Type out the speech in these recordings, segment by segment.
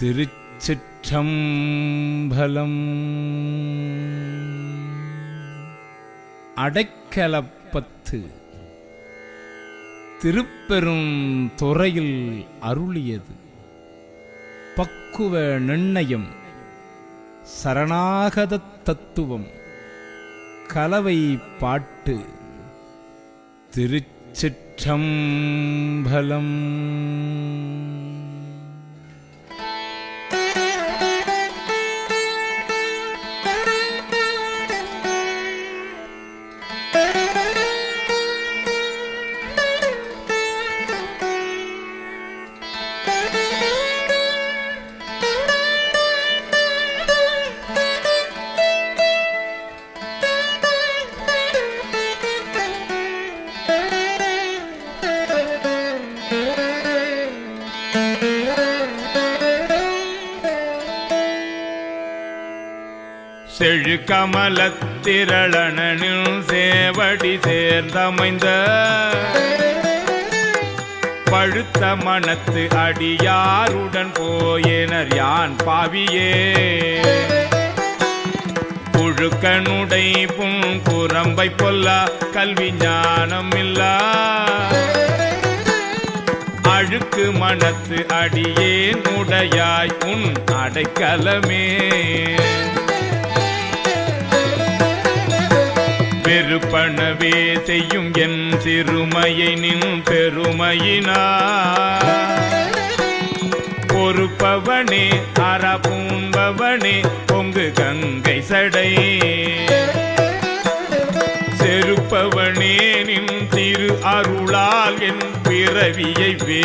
திருச்சிற்றம்பலம். அடைக்கலப்பத்து திருப்பெரும் துறையில் அருளியது. பக்குவ நிர்ணயம் சரணாகத தத்துவம் கலவை பாட்டு திருச்சிற்றம்பலம். செழு செழுகமலத்திரளனில் சேவடி சேர்ந்தமைந்த பழுத்த மனத்து அடியாருடன் போயினர் யான் பாவியே. புழுக்கனுடை புன் குரம்பை பொல்லா கல்வி ஞானம் இல்லா அழுக்கு மனத்து அடியேன் உடையாய் உன் அடைக்கலமே. பெருப்பணவே செய்யும் என் சிறுமையை நின் பெருமையினா பொறுப்பவனே அறபூம்பவனே பொங்கு கங்கை சடை. செருப்பவனே நின் திரு அருளால் என் பிறவியை வே.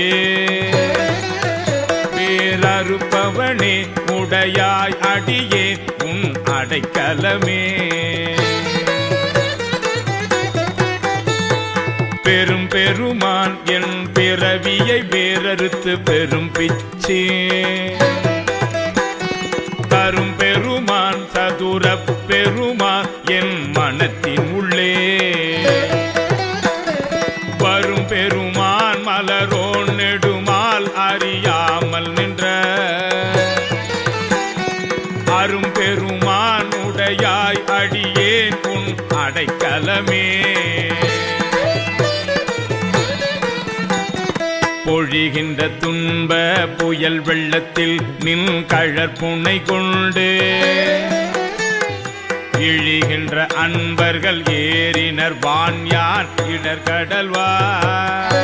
வேறறுப்பவனே உடையாய் அடியே உன் அடைக்கலமே. பெருமான் என் பிறவியை வேறறுத்து பெரும் பிச்சே. தரும் பெருமான் சதுர பெருமான் என் மனத்தின் உள்ளே. வரும் பெருமான் மலரோன் நெடுமால் அறியாமல் நின்ற. அரும் பெருமான் உடையாய் அடியேன் உன் அடைக்கலமே. பொழிகின்ற துன்ப புயல் வெள்ளத்தில் நின் கழற்புனை கொண்டு. இழிகின்ற அன்பர்கள் ஏறினர் வான்யான் இடர்கடல்வார்.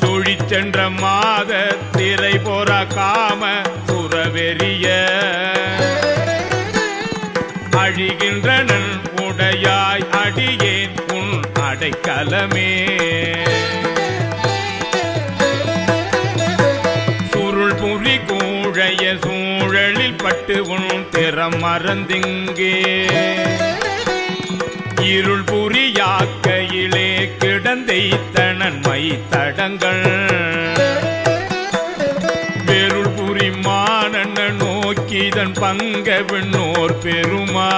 சுழிச்சென்ற மாத திரை போரா காம சுரவெறிய அழிகின்றனன் உடையாய் அடியேன் உன் அடைக்கலமே. பட்டு உன் திறம் மறந்திங்கே. இருள் புரியாக்கையிலே கிடந்தைத்தனன் மை தடங்கள் பெருள் புரி மானண்ண நோக்கிதன் பங்க விண்ணோர் பெருமா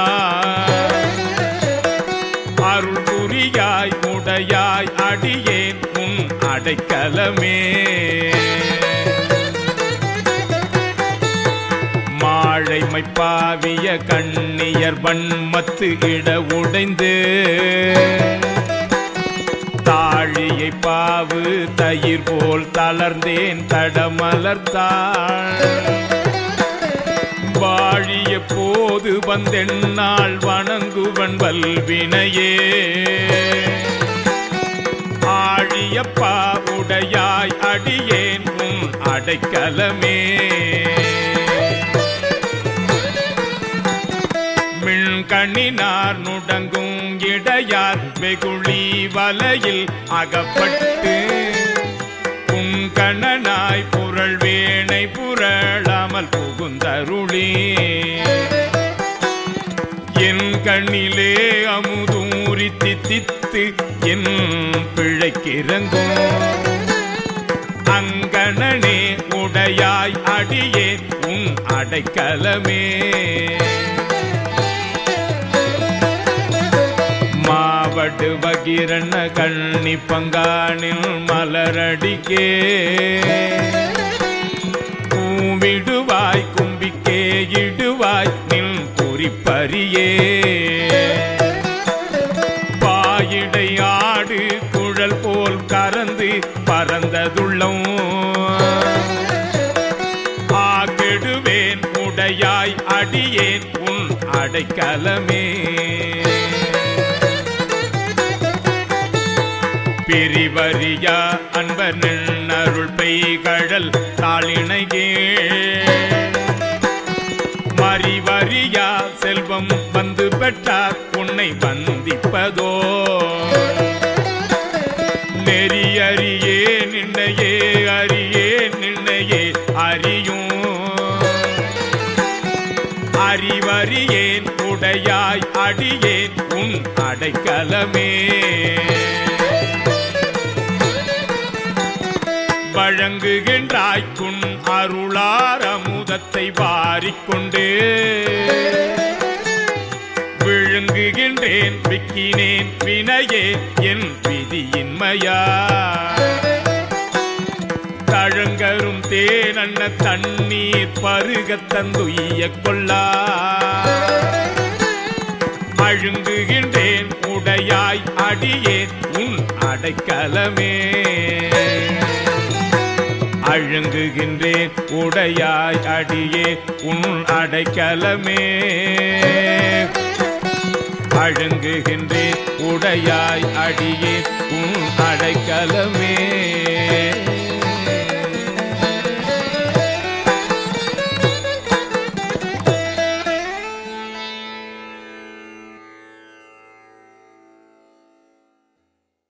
அருள் புரியாய் உடையாய் அடியேன் உன் அடைக்கலமே. அமைப்பாவிய கண்ணியர் வன்மத்து இட உடைந்து தாழியை பாவு தயிர் போல் தளர்ந்தேன் தடமலர்த்தாள். வாழிய போது வந்தென்னால் வணங்குவன் வல்வினையே. ஆழியப்பா உடையாய் அடியேன் உன் அடைக்கலமே. கண்ணினார் நுடங்கும் இடையார் வெகுளி வலையில் அகப்பட்டு புங்கணனாய் புரள் வேணை புரளாமல் புகுந்தருளே. என் கண்ணிலே அமுதூரி தித்தித்து என் பிழைக்கிறங்கும். அங்கணனே உடையாய் அடியே உன் அடைக்கலமே. மாவடு பகிரண்ண கண்ணி பங்கானில் மலரடிக்கே. கூவிடுவாய் கும்பிக்கே இடுவாய் நில் குறிப்பறியே. பாயிடை ஆடு குழல் போல் கறந்து பறந்ததுள்ளம். ஆகெடுவேன் உடையாய் அடியேன் உன் அடைக்கலமே. பிரிவரியா அன்பர் நின்னருள் பெய்கடல் தாளிணைகே மறிவரியா செல்வம் வந்து பெற்றார் உன்னை வந்திப்பதோ. நெறியறியே நின்னையே அறியே நின்னையே அறியும். அறிவறியேன் உடையாய் அடியேன் உன் அடைக்கலமே. வழங்குகின்றாய் குன் அருளார் அமுதத்தை வாரிக்கொண்டு. விழுங்குகின்றேன் விக்கினேன் வினையே என் விதியின்மையா. தழங்கரும் தேனண்ண தண்ணீர் பருகத் தந்துய்ய கொள்ளா. அழுங்குகின்றேன் உடையாய் அடியேன் உன் அடைக்கலமே. அழுங்குகின்றேன் உடையாய் அடியே உன் அடைக்கலமே. அழுங்குகின்றேன் உடையாய் அடியே உன் அடைக்கலமே.